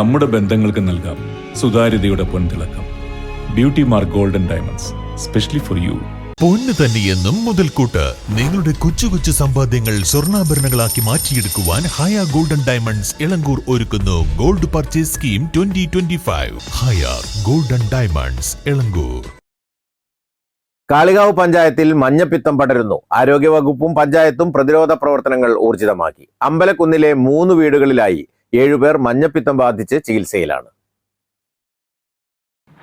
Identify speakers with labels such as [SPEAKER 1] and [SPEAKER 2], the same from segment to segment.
[SPEAKER 1] നമ്മുടെ ബന്ധങ്ങൾക്ക് നൽകാം സുതാര്യതയുടെ പൊൻതിളക്കം. Beauty Mark Golden Diamonds specially for you
[SPEAKER 2] പൊന്ന് തന്നെയെന്നും മുതൽക്കൂട്ട്. നിങ്ങളുടെ കൊച്ചു കൊച്ചു സമ്പാദ്യങ്ങൾ സ്വർണാഭരണങ്ങളാക്കി മാറ്റിയെടുക്കുവാൻ ഹയ ഗോൾഡൻ ഡയമണ്ട്സ് ഇളങ്കൂർ ഒരുക്കുന്നു. Gold purchase scheme twenty twenty five ഹയ ഗോൾഡൻ ഡയമണ്ട്സ് ഇളങ്കൂർ.
[SPEAKER 3] കാളികാവ് പഞ്ചായത്തിൽ മഞ്ഞപ്പിത്തം പടരുന്നു. ആരോഗ്യവകുപ്പും പഞ്ചായത്തും പ്രതിരോധ പ്രവർത്തനങ്ങൾ ഊർജിതമാക്കി. അമ്പലക്കുന്നിലെ മൂന്ന് വീടുകളിലായി ഏഴുപേർ മഞ്ഞപ്പിത്തം ബാധിച്ച് ചികിത്സയിലാണ്.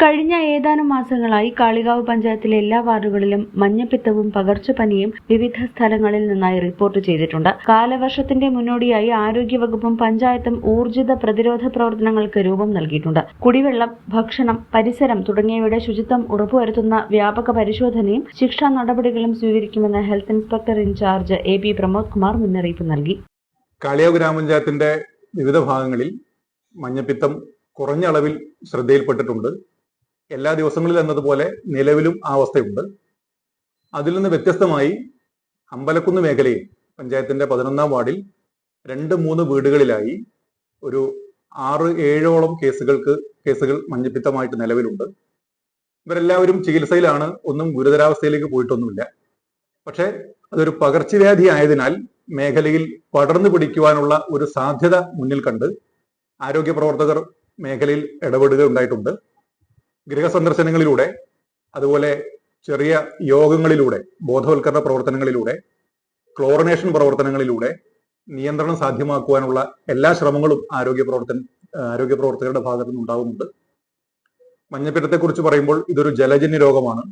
[SPEAKER 4] കഴിഞ്ഞ ഏതാനും മാസങ്ങളായി കാളികാവ് പഞ്ചായത്തിലെ എല്ലാ വാർഡുകളിലും മഞ്ഞപ്പിത്തവും പകർച്ചപ്പനിയും വിവിധ സ്ഥലങ്ങളിൽ നിന്നായി റിപ്പോർട്ട് ചെയ്തിട്ടുണ്ട്. കാലവർഷത്തിന്റെ മുന്നോടിയായി ആരോഗ്യവകുപ്പും പഞ്ചായത്തും ഊർജിത പ്രതിരോധ പ്രവർത്തനങ്ങൾക്ക് രൂപം നൽകിയിട്ടുണ്ട്. കുടിവെള്ളം ഭക്ഷണം പരിസരം തുടങ്ങിയവയുടെ ശുചിത്വം ഉറപ്പുവരുത്തുന്ന വ്യാപക പരിശോധനയും ശിക്ഷാ നടപടികളും സ്വീകരിക്കുമെന്ന് health inspector incharge A P Pramod Kumar മുന്നറിയിപ്പ് നൽകി.
[SPEAKER 5] കാളിയാവ് ഗ്രാമപഞ്ചായത്തിന്റെ വിവിധ ഭാഗങ്ങളിൽ മഞ്ഞപ്പിത്തം കുറഞ്ഞ അളവിൽ ശ്രദ്ധയിൽപ്പെട്ടിട്ടുണ്ട്. എല്ലാ ദിവസങ്ങളിലും എന്നതുപോലെ നിലവിലും ആ അവസ്ഥയുണ്ട്. അതിൽ നിന്ന് വ്യത്യസ്തമായി അമ്പലക്കുന്ന് മേഖലയിൽ പഞ്ചായത്തിന്റെ പതിനൊന്നാം വാർഡിൽ രണ്ട് മൂന്ന് വീടുകളിലായി ഒരു ആറ് ഏഴോളം കേസുകൾക്ക് കേസുകൾ മഞ്ഞപ്പിത്തമായിട്ട് നിലവിലുണ്ട്. ഇവരെല്ലാവരും ചികിത്സയിലാണ് ഒന്നും ഗുരുതരാവസ്ഥയിലേക്ക് പോയിട്ടൊന്നുമില്ല. പക്ഷേ അതൊരു പകർച്ചവ്യാധി ആയതിനാൽ മേഖലയിൽ പടർന്നു പിടിക്കുവാനുള്ള ഒരു സാധ്യത മുന്നിൽ കണ്ട് ആരോഗ്യ പ്രവർത്തകർ മേഖലയിൽ ഇടപെടുക ഉണ്ടായിട്ടുണ്ട്. ഗൃഹസന്ദർശനങ്ങളിലൂടെ അതുപോലെ ചെറിയ യോഗങ്ങളിലൂടെ ബോധവൽക്കരണ പ്രവർത്തനങ്ങളിലൂടെ ക്ലോറിനേഷൻ പ്രവർത്തനങ്ങളിലൂടെ നിയന്ത്രണം സാധ്യമാക്കുവാനുള്ള എല്ലാ ശ്രമങ്ങളും ആരോഗ്യ പ്രവർത്തൻ ആരോഗ്യ പ്രവർത്തകരുടെ ഭാഗത്തു നിന്നുണ്ടാകുന്നുണ്ട് മഞ്ഞപ്പിത്തത്തെക്കുറിച്ച് പറയുമ്പോൾ ഇതൊരു ജലജന്യ രോഗമാണ്.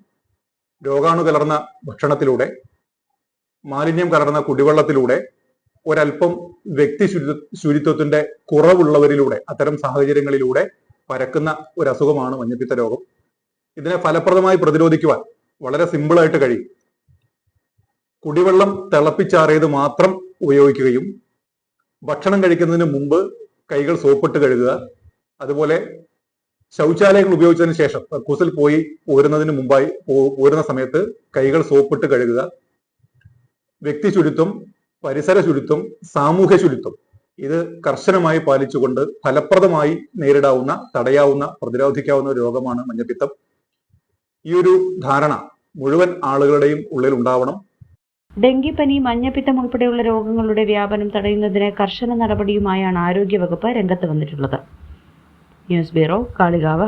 [SPEAKER 5] രോഗാണു കലർന്ന ഭക്ഷണത്തിലൂടെ മാലിന്യം കലർന്ന കുടിവെള്ളത്തിലൂടെ ഒരല്പം വ്യക്തി ശുചി ശുചിത്വത്തിന്റെ കുറവുള്ളവരിലൂടെ അത്തരം സാഹചര്യങ്ങളിലൂടെ പരക്കുന്ന ഒരു അസുഖമാണ് മഞ്ഞപ്പിത്ത രോഗം. ഇതിനെ ഫലപ്രദമായി പ്രതിരോധിക്കുവാൻ വളരെ സിമ്പിളായിട്ട് കഴിയും. കുടിവെള്ളം തിളപ്പിച്ചാറിയത് മാത്രം ഉപയോഗിക്കുകയും ഭക്ഷണം കഴിക്കുന്നതിന് മുമ്പ് കൈകൾ സോപ്പിട്ട് കഴുകുക. അതുപോലെ ശൗചാലയങ്ങൾ ഉപയോഗിച്ചതിന് ശേഷം കുസിൽ പോയി പോരുന്നതിന് മുമ്പായി പോരുന്ന സമയത്ത് കൈകൾ സോപ്പിട്ട് കഴുകുക. വ്യക്തി ശുചിത്വം പരിസര ശുചിത്വം സാമൂഹ്യ ശുചിത്വം ഇത് കർശനമായി പാലിച്ചുകൊണ്ട് ഫലപ്രദമായി നേരിടാവുന്ന തടയാവുന്ന പ്രതിരോധിക്കാവുന്ന രോഗമാണ് മഞ്ഞപ്പിത്തം. ഈ ഒരു ധാരണ മുഴുവൻ ആളുകളുടെയും ഉള്ളിൽ ഉണ്ടാവണം.
[SPEAKER 4] ഡെങ്കിപ്പനി മഞ്ഞപ്പിത്തം ഉൾപ്പെടെയുള്ള രോഗങ്ങളുടെ വ്യാപനം തടയുന്നതിന് കർശന നടപടിയുമായാണ് ആരോഗ്യവകുപ്പ് രംഗത്ത് വന്നിട്ടുള്ളത്. News bureau Kalikavu.